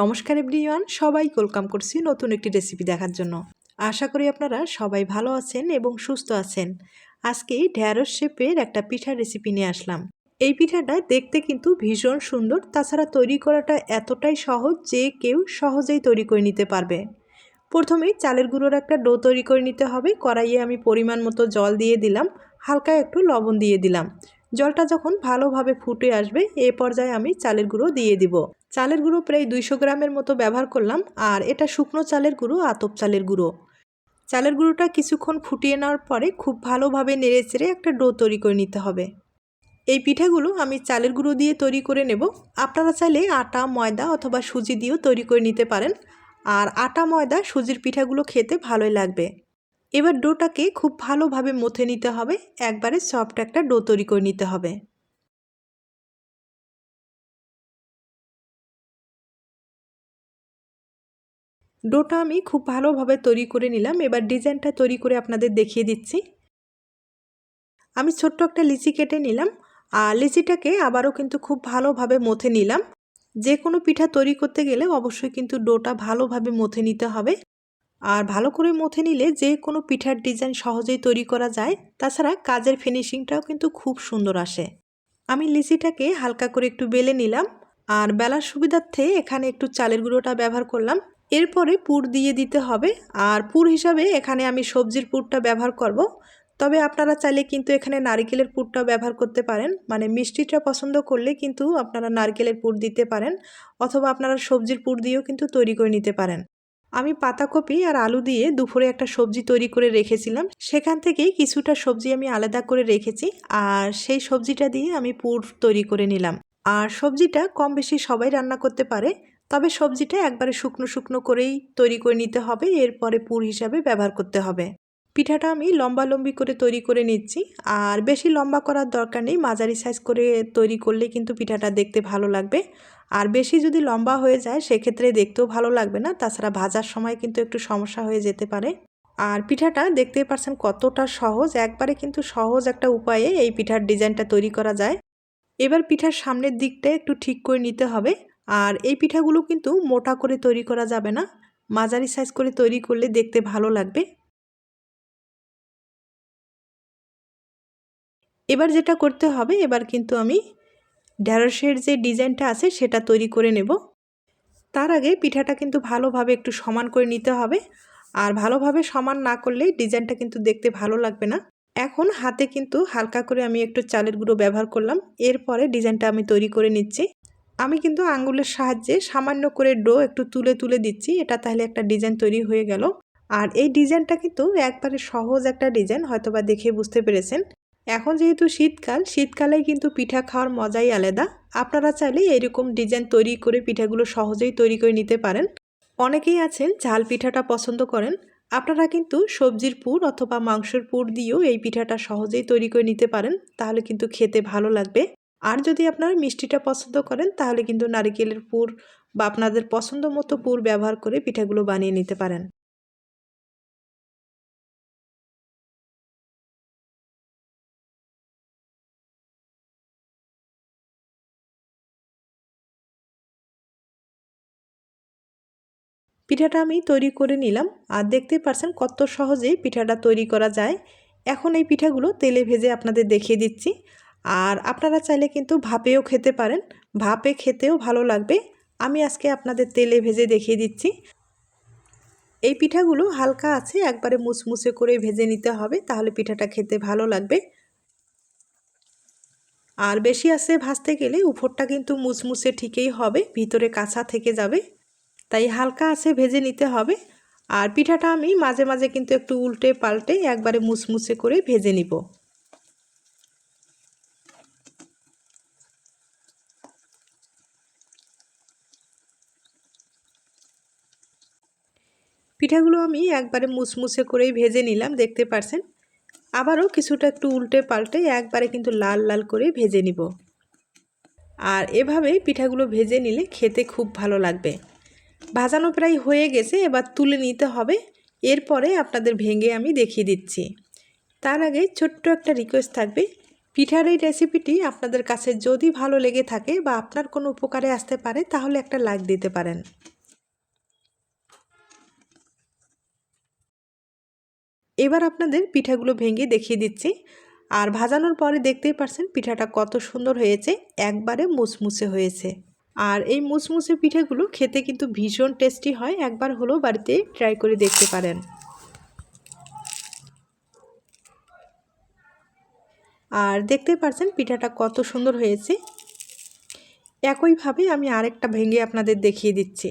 নমস্কার এভরিওয়ান সবাই ওয়েলকাম করছি নতুন একটি রেসিপি দেখার জন্য। আশা করি আপনারা সবাই ভালো আছেন এবং সুস্থ আছেন। আজকে ঢ্যাঁড়স শেপের একটা পিঠার রেসিপি নিয়ে আসলাম। এই পিঠাটা দেখতে কিন্তু ভীষণ সুন্দর, তাছাড়া তৈরি করাটা এতটাই সহজ যে কেউ সহজেই তৈরি করে নিতে পারবে। প্রথমেই চালের গুঁড়োর একটা ডো তৈরি করে নিতে হবে, কড়াইয়ে আমি পরিমাণ মতো জল দিয়ে দিলাম, হালকা একটু লবণ দিয়ে দিলাম। জলটা যখন ভালোভাবে ফুটে আসবে, এ পর্যায়ে আমি চালের গুঁড়ো দিয়ে দিব। চালের গুঁড়ো প্রায় দুইশো গ্রামের মতো ব্যবহার করলাম, আর এটা শুকনো চালের গুঁড়ো, আতপ চালের গুঁড়ো। চালের গুঁড়োটা কিছুক্ষণ ফুটিয়ে নেওয়ার পরে খুব ভালোভাবে নেড়ে চেড়ে একটা ডো তৈরি করে নিতে হবে। এই পিঠাগুলো আমি চালের গুঁড়ো দিয়ে তৈরি করে নেব। আপনারা চাইলে আটা, ময়দা অথবা সুজি দিয়েও তৈরি করে নিতে পারেন, আর আটা, ময়দা, সুজির পিঠাগুলো খেতে ভালোই লাগবে। এবার ডোটাকে খুব ভালোভাবে মথে নিতে হবে, একবারে সফট একটা ডো তৈরি করে নিতে হবে। ডোটা আমি খুব ভালোভাবে তৈরি করে নিলাম। এবার ডিজাইনটা তৈরি করে আপনাদের দেখিয়ে দিচ্ছি। আমি ছোট্ট একটা লিচি কেটে নিলাম। আর লিচিটাকে আবারও কিন্তু খুব ভালোভাবে মথে নিলাম। যে কোনো পিঠা তৈরি করতে গেলে অবশ্যই কিন্তু ডোটা ভালোভাবে মথে নিতে হবে। আর ভালো করে মথে নিলে যে কোনো পিঠার ডিজাইন সহজেই তৈরি করা যায়। তাছাড়া কাজের ফিনিশিংটাও কিন্তু খুব সুন্দর আসে। আমি লিচিটাকে হালকা করে একটু বেলে নিলাম। আর বেলার সুবিধার্থে এখানে একটু চালের গুঁড়োটা ব্যবহার করলাম। এরপরে পুর দিয়ে দিতে হবে। আর পুর হিসাবে এখানে আমি সবজির পুরটা ব্যবহার করব। তবে আপনারা চাইলে কিন্তু এখানে নারিকেলের পুরটাও ব্যবহার করতে পারেন। মানে মিষ্টিটা পছন্দ করলে কিন্তু আপনারা নারকেলের পুর দিতে পারেন অথবা আপনারা সবজির পুর দিয়েও কিন্তু তৈরি করে নিতে পারেন। আমি পাতাকপি আর আলু দিয়ে দুপুরে একটা সবজি তৈরি করে রেখেছিলাম। সেখান থেকেই কিছুটা সবজি আমি আলাদা করে রেখেছি আর সেই সবজিটা দিয়ে আমি পুর তৈরি করে নিলাম। আর সবজিটা কম বেশি সবাই রান্না করতে পারে। তবে সবজিটা একবারে শুকনো শুকনো করেই তৈরি করে নিতে হবে, এরপরে পুর হিসাবে ব্যবহার করতে হবে। পিঠাটা আমি লম্বা লম্বি করে তৈরি করে নিচ্ছি, আর বেশি লম্বা করার দরকার নেই, মাঝারি সাইজ করে তৈরি করলে কিন্তু পিঠাটা দেখতে ভালো লাগবে। আর বেশি যদি লম্বা হয়ে যায়, সেক্ষেত্রে দেখতেও ভালো লাগবে না, তাছাড়া ভাজার সময় কিন্তু একটু সমস্যা হয়ে যেতে পারে। আর পিঠাটা দেখতেই পারছেন কতটা সহজ, একবারে কিন্তু সহজ একটা উপায়ে এই পিঠার ডিজাইনটা তৈরি করা যায়। এবার পিঠার সামনের দিকটা একটু ঠিক করে নিতে হবে। আর এই পিঠাগুলো কিন্তু মোটা করে তৈরি করা যাবে না। মাঝারি সাইজ করে তৈরি করলে দেখতে ভালো লাগবে। এবার যেটা করতে হবে, এবার কিন্তু আমি ঢ্যাঁড়সের যে ডিজাইনটা আছে সেটা তৈরি করে নেব। তার আগে পিঠাটা কিন্তু ভালোভাবে একটু সমান করে নিতে হবে। আর ভালোভাবে সমান না করলে ডিজাইনটা কিন্তু দেখতে ভালো লাগবে না। এখন হাতে কিন্তু হালকা করে আমি একটু চালের গুঁড়ো ব্যবহার করলাম। এরপরে ডিজাইনটা আমি তৈরি করে নিচ্ছি। আমি কিন্তু আঙ্গুলের সাহায্যে সামান্য করে ডো একটু তুলে তুলে দিচ্ছি। এটা তাহলে একটা ডিজাইন তৈরি হয়ে গেল। আর এই ডিজাইনটা কিন্তু একবারে সহজ একটা ডিজাইন, হয়তোবা দেখে বুঝতে পেরেছেন। এখন যেহেতু শীতকাল, শীতকালে কিন্তু পিঠা খাওয়ার মজাই আলাদা। আপনারা চাইলে এরকম ডিজাইন তৈরি করে পিঠাগুলো সহজেই তৈরি করে নিতে পারেন। অনেকেই আছেন, ঝাল পিঠাটা পছন্দ করেন। আপনারা কিন্তু সবজির পুর অথবা মাংসের পুর দিয়েও এই পিঠাটা সহজেই তৈরি করে নিতে পারেন। তাহলে কিন্তু খেতে ভালো লাগবে। আর যদি আপনারা মিষ্টিটা পছন্দ করেন, তাহলে কিন্তু নারিকেলের পুর বা আপনাদের পছন্দ মতো পুর ব্যবহার করে পিঠাগুলো বানিয়ে নিতে পারেন। পিঠাটা আমি তৈরি করে নিলাম আর দেখতে পারছেন কত সহজেই পিঠাটা তৈরি করা যায়। এখন এই পিঠাগুলো তেলে ভেজে আপনাদের দেখিয়ে দিচ্ছি। আর আপনারা চাইলে কিন্তু ভাপেও খেতে পারেন। ভাপে খেতেও ভালো লাগবে। আমি আজকে আপনাদের তেলে ভেজে দেখিয়ে দিচ্ছি। এই পিঠাগুলো হালকা আছে, একবারে মুচমুচে করে ভেজে নিতে হবে, তাহলে পিঠাটা খেতে ভালো লাগবে। আর বেশি আছে ভাজতে গেলে উপরটা কিন্তু মুচমুচে ঠিকই হবে, ভিতরে কাঁচা থেকে যাবে। তাই হালকা আছে ভেজে নিতে হবে। আর পিঠাটা আমি মাঝে মাঝে কিন্তু একটু উল্টে পাল্টে একবারে মুচমুচে করে ভেজে নিব। পিঠাগুলো আমি একবারে মুচমুচে করেই ভেজে নিলাম, দেখতে পারছেন? আবারও কিছুটা একটু উল্টে পাল্টে একবারে কিন্তু লাল লাল করে ভেজে নিব। আর এভাবেই পিঠাগুলো ভেজে নিলে খেতে খুব ভালো লাগবে। ভাজানো প্রায় হয়ে গেছে, এবার তুলে নিতে হবে। এরপরে আপনাদের ভেঙে আমি দেখিয়ে দিচ্ছি। তার আগে ছোট্ট একটা রিকোয়েস্ট থাকবে। পিঠার এই রেসিপিটি আপনাদের কাছে যদি ভালো লেগে থাকে বা আপনার কোনো উপকারে আসতে পারে, তাহলে একটা লাইক দিতে পারেন। এবার আপনাদের পিঠাগুলো ভেঙে দেখিয়ে দিচ্ছি। আর ভাজানোর পরে দেখতেই পারছেন পিঠাটা কত সুন্দর হয়েছে, একবারে মুচমুচে হয়েছে। আর এই মুচমুচে পিঠাগুলো খেতে কিন্তু ভীষণ টেস্টি হয়, একবার হলেও বাড়িতে ট্রাই করে দেখতে পারেন। আর দেখতে পারছেন পিঠাটা কত সুন্দর হয়েছে। একইভাবে আমি আরেকটা ভেঙে আপনাদের দেখিয়ে দিচ্ছি।